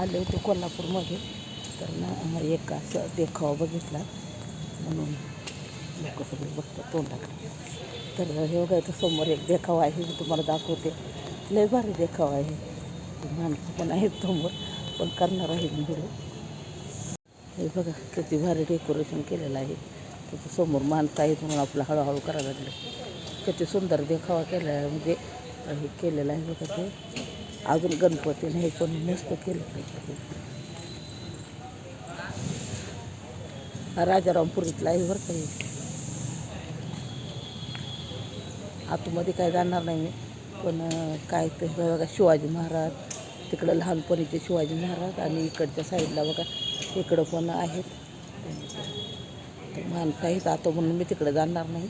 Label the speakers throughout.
Speaker 1: आले होते कोल्हापूरमध्ये. तर ना एक असं देखावा बघितला. म्हणून लोक सगळे बघतात तोंडाकडे. तर हे बघा इथं समोर एक देखावा आहे मी तुम्हाला दाखवते. लय भारी देखावा आहे. माणसं पण आहेत समोर पण करणार आहे मी व्हिडिओ. हे बघा किती भारी डेकोरेशन केलेलं आहे. त्याच्यासमोर माणसं आहेत म्हणून आपलं हळूहळू करायला लागलं. किती सुंदर देखावा केला आहे म्हणजे हे केलेलं आहे बघा ते. अजून गणपतीने हे पण मस्त केलं. पाहिजे राजारामपुरीतला आहे बरं काही आतमध्ये काय जाणार नाही मी पण काय ते बघा शिवाजी महाराज तिकडं लहानपणीचे शिवाजी महाराज आणि इकडच्या साईडला बघा इकडं पण आहेत. माणसं आहेत आता म्हणून मी तिकडं जाणार नाही.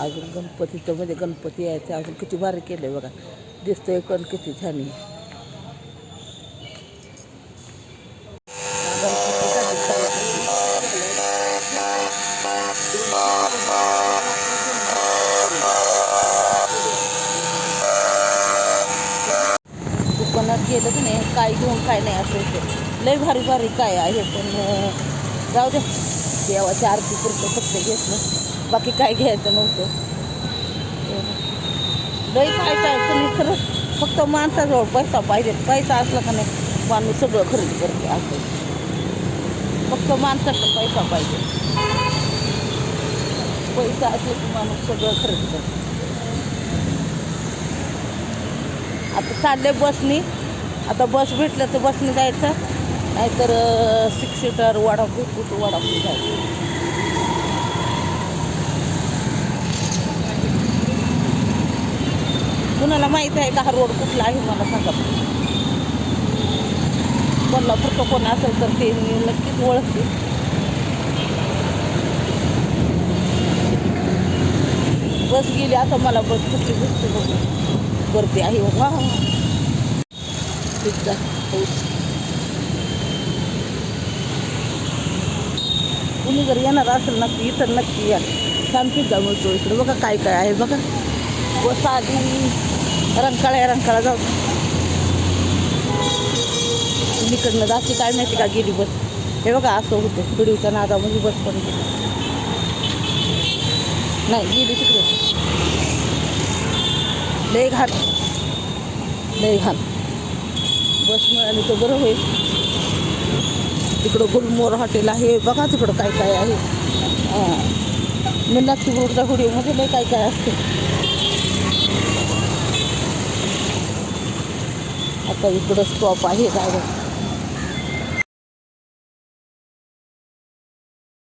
Speaker 1: अजून गणपतीचं म्हणजे गणपती यायचं अजून किती भारी केलं आहे बघा. दिसतंय पण किती चालू दुकानात गेलं नाही काय घेऊन काय नाही असं होतं. लय भारी भारी काय आहे पण अं, जाऊ दे. देवाच्या आरती पुरतं फक्त घेतलं. बाकी काय घ्यायचं नव्हतं. लई काय काय तुम्ही खरंच फक्त माणसाजवळ पैसा पाहिजे. पैसा असला का नाही माणूस सगळं खरेदी करते असं. फक्त माणसाकडे पैसा पाहिजे. पैसा असला की माणूस सगळं खरेदी करते. आता चालले बसनी. आता बस भेटलं तर बसने जायचं. नाहीतर सिक्स सीटर वडापूर कुठं वडापूर जायचं? कुणाला माहीत आहे का हा रोड कुठला आहे मला सांगा. कोल्हापूरचं कोण असेल तर ते मी नक्कीच ओळखते. बस गेली आता मला बस कुठली दिसते बघ. गर्दी आहे वा. पिझ्झा हाऊस कुणी जर येणार असेल नक्की इथं नक्की या. छान पिझ्झा मिळतो इकडे. बघा काय काय आहे बघा. बस आधी रंकाळ्या रंकाळा जाऊ इकडनं जाते काय माहिती का गेली बस. हे बघा असं होतं व्हिडिओच्या नादामध्ये बस पण गेली नाही गेली तिकडे. लय घाल लय घाल बस मिळाली तर बरं होईल. तिकडं गुलमोर हॉटेल आहे. बघा तिकडं काय काय आहे. हां. मी नक्की व्हिडिओमध्ये लय काय काय असते. आता इकडं स्टॉप आहे डायरेक्ट